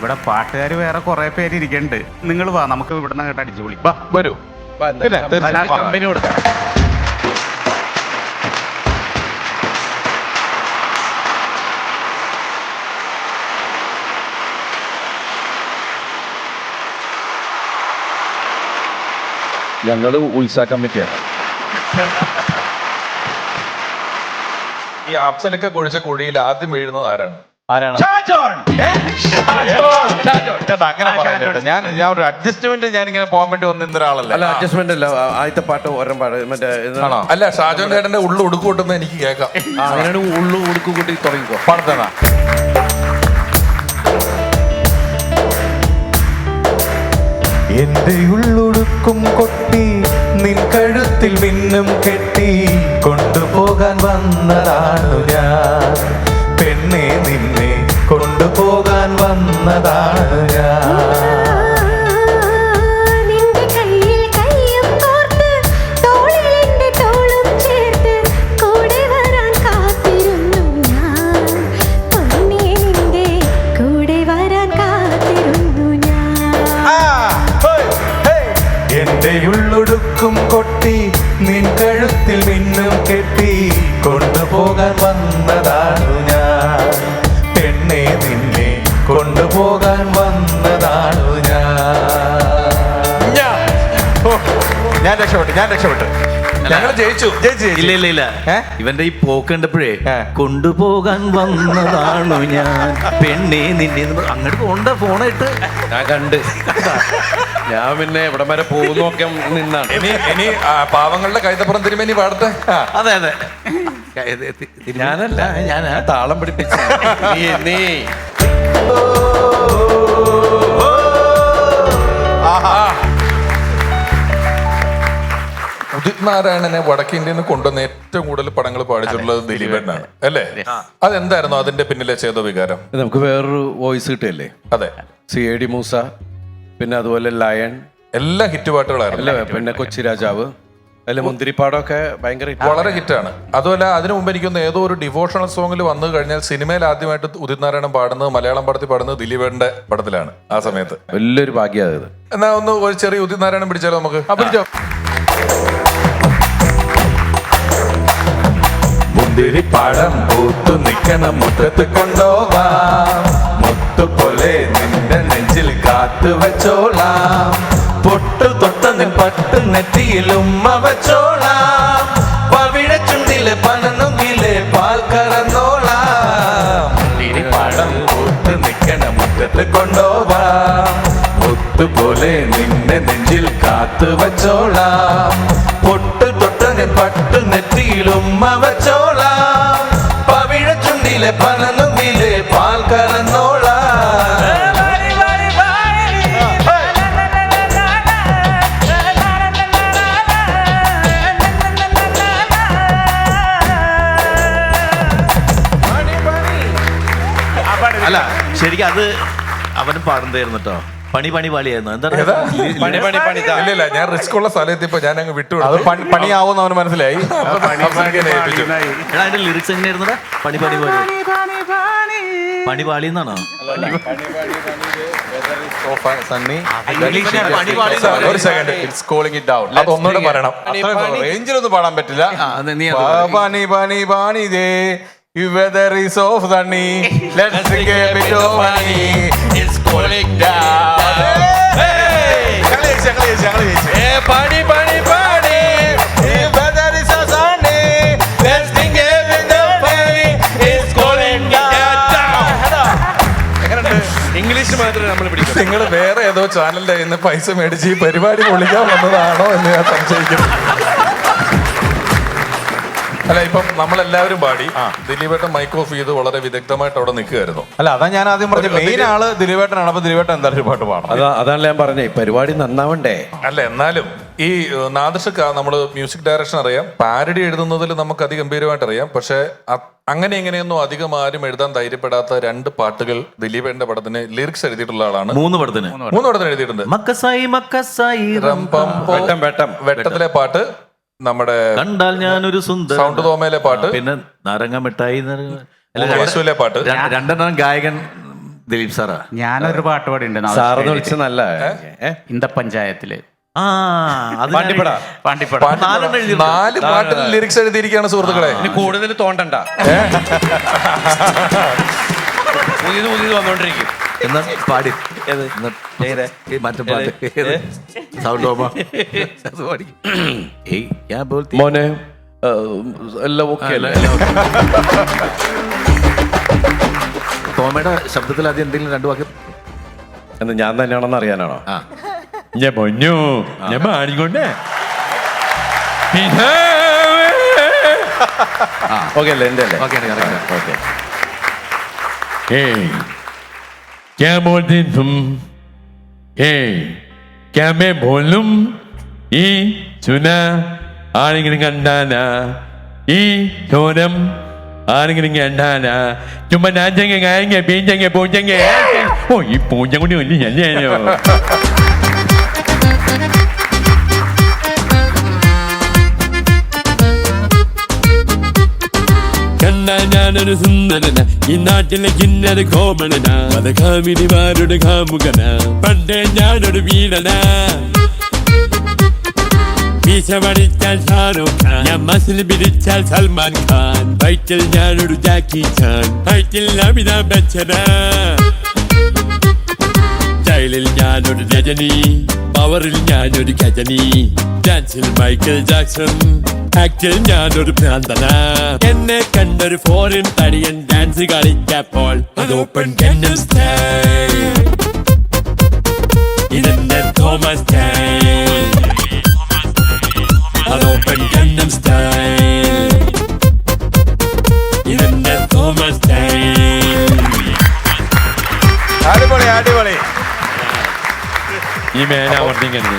ഇവിടെ പാട്ടുകാർ വേറെ കുറെ പേര് ഇരിക്കണ്ട്. നിങ്ങൾ വാ നമുക്ക് ഇവിടെ നിന്ന് കേട്ട് അടിച്ചു വിളിക്കാം വാ, വരൂ. കമ്പനി കൊടുക്കാം. ഞങ്ങൾ ഉത്സാഹ കമ്മിറ്റിയാണ് ഈ അഫ്സലൊക്കെ കുഴിച്ച കുഴിയിൽ ആദ്യം വീഴുന്നത് ആരാണ്? ആരാണ്? അങ്ങനെ ഞാൻ ഞാൻ ഒരു അഡ്ജസ്റ്റ്മെന്റ് ഞാൻ ഇങ്ങനെ പോകാൻ വേണ്ടി വന്നിരുന്ന ഒരാളല്ല അല്ല അഡ്ജസ്റ്റ്മെന്റ് അല്ല ആദ്യത്തെ പാട്ട് ഒരം പാട് മറ്റേ ഇത് ആണോ? അല്ല ഷാജോൻ ചേട്ടന്റെ ഉള്ളു ഉടുക്കൂട്ടുന്ന എനിക്ക് കേൾക്കാം. ആ, അങ്ങനെയാണ് ഉള്ളു ഉടുക്കു കൂട്ടി തുടങ്ങിക്കോ. പാടത്തണ എന്റെ ഉള്ളുടുക്കും കൊട്ടി നിൻ കഴുത്തിൽ മിന്നും കെട്ടി കൊണ്ടുപോകാൻ വന്നതാണു ഞാൻ. പെണ്ണെ നിന്നെ കൊണ്ടുപോകാൻ വന്നതാണ് ഞാൻ നിന്റെ കയ്യിൽ കയ്യും കോർത്ത് തോളിൽ എന്റെ തോളും ചേർത്ത് കൂടെ വരാൻ കാത്തിരുന്നു ഞാൻ. പൊന്നേ നിന്റെ കൂടെ വരാൻ കാത്തിരുന്നു ഞാൻ. എന്റെ ഉള്ളൊടുക്കും കൊട്ടി നിൻ കഴുത്തിൽ മിന്നും കെട്ടി കൊണ്ടുപോകാൻ വന്നതാണു വന്നതാണു ഞാൻ. രക്ഷപ്പെട്ടു ഞാൻ രക്ഷപ്പെട്ടു. ഞങ്ങൾ ജയിച്ചു. ജയിച്ചു. ഇല്ല ഇല്ല ഇല്ല. ഇവന്റെ ഈ പോക്ക് കണ്ടപ്പോഴേ കൊണ്ടുപോകാൻ വന്നതാണു ഞാൻ. പെണ്ണേ നിന്നെ അങ്ങോട്ട് പോണ്ട ഫോണായിട്ട് ഞാൻ കണ്ട്. ഞാൻ പിന്നെ ഇവിടെ വരെ പോകുന്നൊക്കെ നിന്നാണ്. ഇനി ഇനി പാവങ്ങളുടെ കൈതപ്പുറം തിരുമേനി പാടത്തെ അതെ അതെ. ഞാനല്ല ഞാൻ താളം പിടിപ്പിച്ച നീ നീ. ഉദിത് നാരായണനെ വടക്കേ ഇന്ത്യയിൽ നിന്ന് കൊണ്ടുവന്ന ഏറ്റവും കൂടുതൽ പടങ്ങൾ പാടിച്ചിട്ടുള്ളത് ദിലീപേട്ടനാണ് അല്ലേ? അതെന്തായിരുന്നു അതിന്റെ പിന്നിലെ ചെയ്ത വികാരം നമുക്ക് വേറൊരു വോയിസ് കിട്ടിയല്ലേ? അതെ. സി എ ഡി മൂസ പിന്നെ അതുപോലെ ലയൺ. എല്ലാ ഹിറ്റ് പാട്ടുകളായിരുന്നു. പിന്നെ കൊച്ചി രാജാവ്. അതിലെ മുന്തിരിപ്പാടമൊക്കെ ഭയങ്കര. വളരെ ഹിറ്റാണ്. അതുമല്ല അതിനു മുമ്പ് എനിക്കൊന്ന് ഏതോ ഒരു ഡിവോഷണൽ സോങ്ങിൽ വന്നു കഴിഞ്ഞാൽ സിനിമയിൽ ആദ്യമായിട്ട് ഉദിത് നാരായണൻ പാടുന്നത് മലയാളം പടത്തിൽ പാടുന്നത് ദിലീപന്റെ പടത്തിലാണ് ആ സമയത്ത്. വലിയൊരു ഭാഗ്യത് എന്നാ ഒന്ന് ഒരു ചെറിയ ഉദിത് നാരായണൻ പിടിച്ചാലോ നമുക്ക്? പിടിച്ചോ. മുന്തിരിപ്പാടം പൂത്തു നിൽക്കണ മുറ്റത്ത് കൊണ്ടോവാം. മുത്തുപോലെ നിന്റെ നെഞ്ചിൽ കാത്തു വെച്ചോളാം. പട്ട് നെറ്റിയിൽ ഉമ്മ വെച്ചോളാം പവിഴ ചുണ്ടിലെ പനന്നുകിലെ പാൽ കറന്നോളാം. പടം പൂത്തു നിൽക്കണ മുറ്റത്ത് കൊണ്ടോവാം. മുത്തുപോലെ നിന്നെ നെഞ്ചിൽ കാത്തു വച്ചോളാം പൊട്ട് തൊട്ട പട്ട് ഉമ്മ വെച്ചോളാം പവിഴ ചുണ്ടിലെ പനന്നുകിലെ പാൽ കറന്നോളാം അല്ല ശരിക്കും അത് അവനും പാടുന്നതായിരുന്നു കേട്ടോ. പണി പണി പാളിയായിരുന്നു. എന്താണ് പണി പണി പണി താ. ഇല്ല ഇല്ല ഞാൻ റിസ്ക് ഉള്ള സ്ഥലത്ത് ഞാൻ അങ്ങ് അത് വിട്ടുകൊടുത്തു പണി പണിയാവുമെന്ന് അവന് മനസ്സിലായി. എടാ അതിന്റെ ലിറിക്സ് എങ്ങനെയായിരുന്നടാ? പണി പണി പണി പാളി. എന്നാണോ സണ്ണി. ഇംഗ്ലീഷിലാണ് പണി പാളി എന്ന് ഒരു second it's cooling it down അത് ഒന്നുകൂടെ പറയണം. റേഞ്ചിലൊന്നും പാടാൻ പറ്റില്ല. ആ, അത് നീ അത്. പണി പണി പണി ദേ weather is off sunny. Let's get a bit of money. It's cooling down. Hey! ഞങ്ങൾ ജയിച്ചു, ഞങ്ങൾ ജയിച്ചു. പണി പണി പണി The weather is so sunny. Let's get a bit of money. It's cooling down. English മാത്രമേ നമ്മൾ പിടിക്കും നിങ്ങൾ വേറെ ഏതോ ചാനലിന്റെ പൈസ മേടിച്ച് ഈ പരിപാടി പൊളിക്കാൻ വന്നതാണോ എന്ന് ഞാൻ സംശയിക്കുന്നു അല്ല ഇപ്പം നമ്മളെല്ലാവരും പാടി ദിലീപേട്ടൻ മൈക്ക് ഓഫ് ചെയ്ത് വളരെ വിദഗ്ധമായിട്ട് അവിടെ നിൽക്കുകയായിരുന്നു. അല്ല അതാ ഞാൻ ആദ്യം പറഞ്ഞ. മെയിൻ ആൾ ദിലീപേട്ടനാണ്. അപ്പൊ ദിലീപേട്ടൻ എന്തായാലും പാട്ട് പാടണം. അതാ അതാണ് ഞാൻ പറഞ്ഞേ. പരിപാടി നന്നാവണ്ടേ? അല്ല എന്നാലും ഈ നാദശക്ക നമ്മൾ മ്യൂസിക് ഡയറക്ഷൻ അറിയാം. പാരഡി എഴുതുന്നതിൽ നമുക്ക് അതിഗംഭീരമായിട്ട് അറിയാം. പക്ഷെ അങ്ങനെ ഇങ്ങനെയൊന്നും അധികം ആരും എഴുതാൻ ധൈര്യപ്പെടാത്ത രണ്ട് പാട്ടുകൾ ദിലീപന്റെ പടത്തിന് ലിറിക്സ് എഴുതിയിട്ടുള്ള ആളാണ്. മൂന്ന് പടത്തിന്. മൂന്ന് പടത്തിന് എഴുതിയിട്ടുണ്ട്. മക്കസായി മക്കസായി. റം വെട്ടം വെട്ടം. വെട്ടത്തിലെ പാട്ട് നമ്മുടെ കണ്ടാൽ ഞാനൊരു സുന്ദര സൗണ്ട് തോമയിലെ പാട്ട്. പിന്നെ നാരങ്ങ മിഠായി യേശുവിലെ പാട്ട്. രണ്ട്- രണ്ടെണ്ണം ഗായകൻ ദിലീപ് സാറാ. ഞാനൊരു പാട്ട് പാടിയുണ്ട് സാറെന്ന് വിളിച്ച നല്ല? ഇന്ത പഞ്ചായത്തിൽ. നാല് പാട്ടിൽ ലിറിക്സ് എഴുതിയിരിക്കുകയാണ് സുഹൃത്തുക്കളെ. ഇനി കൂടുതൽ തോണ്ടണ്ട. പുതിയത് പുതിയത് വന്നോണ്ടിരിക്കും. എന്നാ പാടി. മറ്റു പാട്ട്? സൗണ്ട് മോനെ എല്ലാം ഓക്കെ അല്ല? തോമയുടെ ശബ്ദത്തിൽ ആദ്യം എന്തെങ്കിലും രണ്ടു വാക്ക് എന്ന് ഞാൻ തന്നെയാണെന്ന് അറിയാനാണോ? ഞാൻ പൊന്നു ഞാൻ പാടിക്കൊണ്ടേ ഓക്കെ അല്ലേ എന്റെ അല്ലേ? ഓക്കെ ഏയ് ഞാൻ ഏയ് क्या मैं बोलूं ഈ ചുന ആരെങ്കിലും കണ്ടാന ഈ ചോരം ആരെങ്കിലും കണ്ടാന ചുമ്മാ നാച്ചങ്ങ കായങ്ങ പീഞ്ചങ്ങ പൂഞ്ചങ്ങ ഓ ഈ പൂഞ്ച കൂടി വലിയ ശല്യാനോ കണ്ട ഞാനൊരു സുന്ദരന. ഈ നാട്ടിലെ കിന്നര കോമണന. മതകാമിനിമാരുടെ കാമുകന. പണ്ടേ ഞാനൊരു വീടന ഖാൻ. പിടിച്ചാൽ സൽമാൻ ഖാൻ. ഞാനൊരു ജാക്കി സ്റ്റൈലിൽ ഞാനൊരു രജനി. പവറിൽ ഞാനൊരു ഖജനി. ഡാൻസിൽ മൈക്കൽ ജാക്സൺ. ആക്ടിൽ ഞാനൊരു ഭ്രാന്തന. എന്നെ കണ്ടൊരു ഫോറിൻ തടിയൻ ഡാൻസ് കളിച്ചപ്പോൾ അത് ഓപ്പൺ ഇതെന്റെ തോമസ് അത് ഓപ്പൺ കെന്നൽ സ്റ്റൈൽ ഇതെന്റെ തോമസ് അടിപൊളി അടിപൊളി. ഈ മേന വർദ്ധിക്കുന്നത്